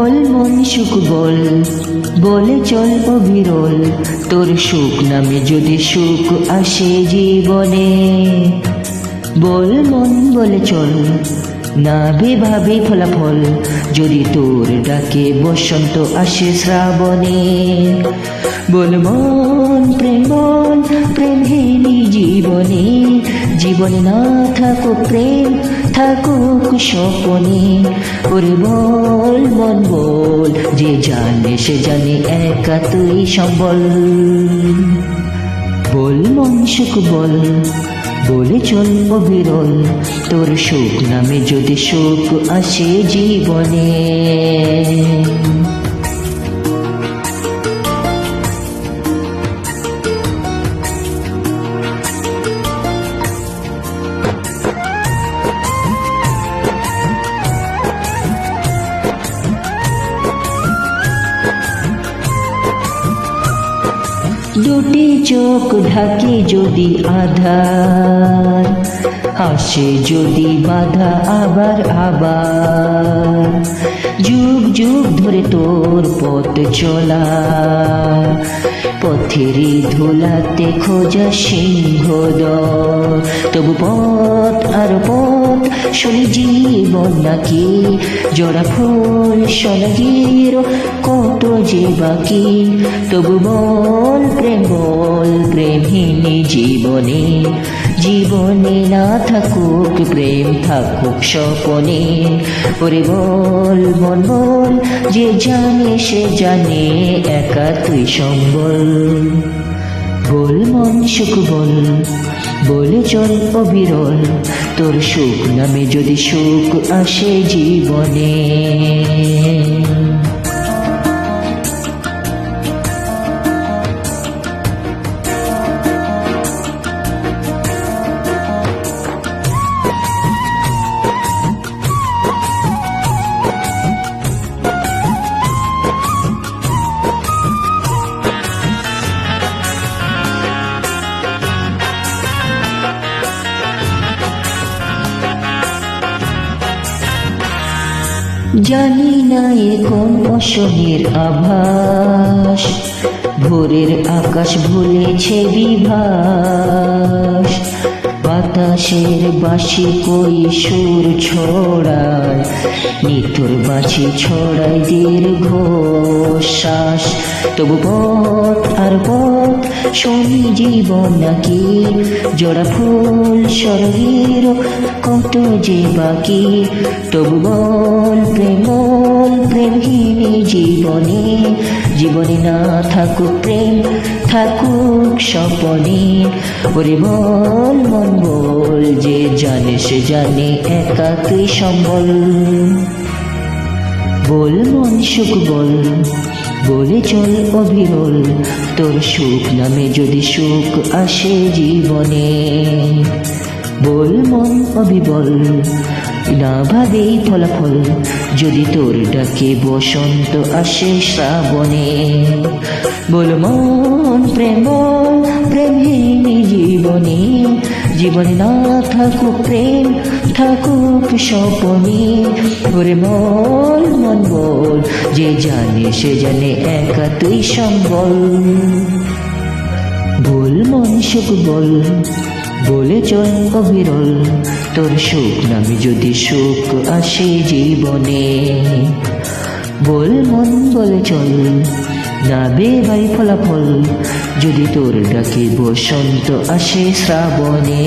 বল, মন সুখ বল, বলে চল অবিরল। তোর সুখ নামে যদি সুখ আসে জীবনে, বল, মন, বলে চল না ভাবে ফলাফল, যদি তোর ডাকে বসন্ত আসে শ্রাবণে। বল মন, প্রেম বল প্রেম হেলি জীবনে। জীবনে না থাকুক প্রেম, থাকুক স্বপনে। ওরে বল, মন বল, যে জানে সে জানে একা তুই সম্বল। বল মন সুখ বল বলে জন্ম বিরল। তোর সুখ নামে যদি সুখ আসে জীবনে। দুটি চোখ ঢাকে যদি আধার আসে যদি বাধা আবার আবার। যুগ যুগ ধরে তোর পথ চলা পথেরই ধুলাতে খোঁজা সিংহ তবু পথ আর পথ শুনি জীবন নাকি? জোড়া ফুল সনগির কত যে বাকি? তবু বল প্রেম বল প্রেমহীনী জীবনে। জীবনে না থাকুক প্রেম, থাকুক স্বপনে। ওরে বল, মন বল, যে জানে সে জানে একা তুই সম্বল বল মন সুখ বল বলে চল অবিরল তোর সুখ নামে যদি সুখ আসে জীবনে। জানি না এখন অসহের আভাস। ভোরের আকাশ ভুলেছে বিভাস। বাতাসের বাসি কই সুর ছড়ায়? নিতুর বাসি ছড়ায় দীর্ঘ শ্বাস। তবু পথ আর পথ শনি জীবন নাকি? জোড়া ফুল স্বর্গের কত যে বাকি? তবু বল প্রেম প্রেমহীনী জীবনে জীবনে না থাকুক প্রেম, থাকুক স্বপনে। ওরে বল মন বল যে জানে, সে জানে একা তুই সম্বল। বল মন সুখ বল, বলে চল অবিরল তোর সুখ নামে যদি সুখ আসে জীবনে। বল মন অবিবল না ভাবেই ফলাফল, যদি তোর ডাকে বসন্ত আসে শ্রাবণে। বল মন, প্রেম প্রেমহীনী জীবনে জীবনে না থাকুক প্রেম, থাকুক স্বপনে। ওরে মন মন বল, যে জানে, সে জানে একা তুই সম্বল। বল মন, সুখ বল বলে চল অবিরল, তোর সুখ নামে যদি সুখ আসে জীবনে। বল মন, বলে চল, না ভাই ফলাফল, যদি তোর ডাকে বসন্ত আসে শ্রাবণে।